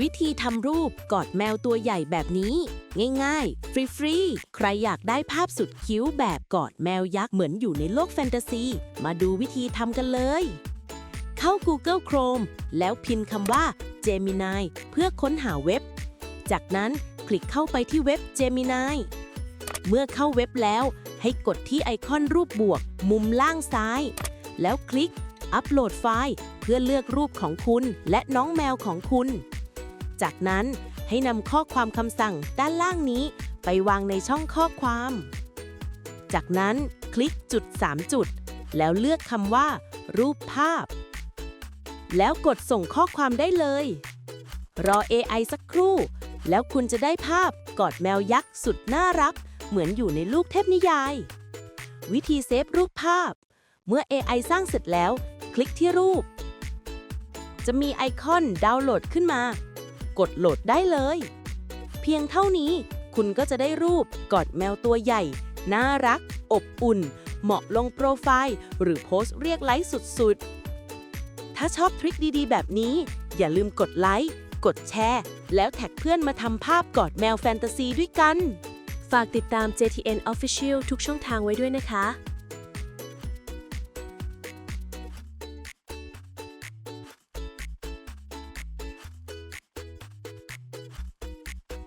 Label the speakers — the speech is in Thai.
Speaker 1: วิธีทำรูปกอดแมวตัวใหญ่แบบนี้ ง่ายๆ ฟรีๆ ใครอยากได้ภาพสุดคิ้วแบบกอดแมวยักษ์เหมือนอยู่ในโลกแฟนตาซี มาดูวิธีทำกันเลย เข้า Google Chrome แล้วพิมพ์คำว่า Gemini เพื่อค้นหาเว็บ จากนั้นคลิกเข้าไปที่เว็บ Gemini เมื่อเข้าเว็บแล้ว ให้กดที่ไอคอนรูปบวก มุมล่างซ้าย แล้วคลิกอัปโหลดไฟล์ เพื่อเลือกรูปของคุณและน้องแมวของคุณ จากนั้นให้นำข้อความคำสั่งด้านล่างนี้ ไปวางในช่องข้อความ จากนั้นคลิกจุด 3 จุด แล้วเลือกคำว่า รูปภาพ แล้วกดส่งข้อความได้เลย รอ AI สักครู่ แล้วคุณจะได้ภาพกอดแมวยักษ์สุดน่ารัก เหมือนอยู่ในลูกเทพนิยาย วิธีเซฟรูปภาพ เมื่อ AI สร้างเสร็จแล้ว คลิกที่รูป จะมีไอคอนดาวน์โหลดขึ้นมา กดโหลดได้เลย เพียงเท่านี้คุณก็จะได้รูปกอดแมวตัวใหญ่ น่ารัก อบอุ่น เหมาะลงโปรไฟล์ หรือโพสต์เรียกไลค์สุดๆ ถ้าชอบทริคดีๆ แบบนี้ อย่าลืมกดไลค์ กดแชร์ แล้วแท็กเพื่อนมาทำภาพกอดแมวแฟนตาซีด้วยกัน
Speaker 2: ฝากติดตาม JTN Official ทุกช่องทางไว้ด้วยนะคะ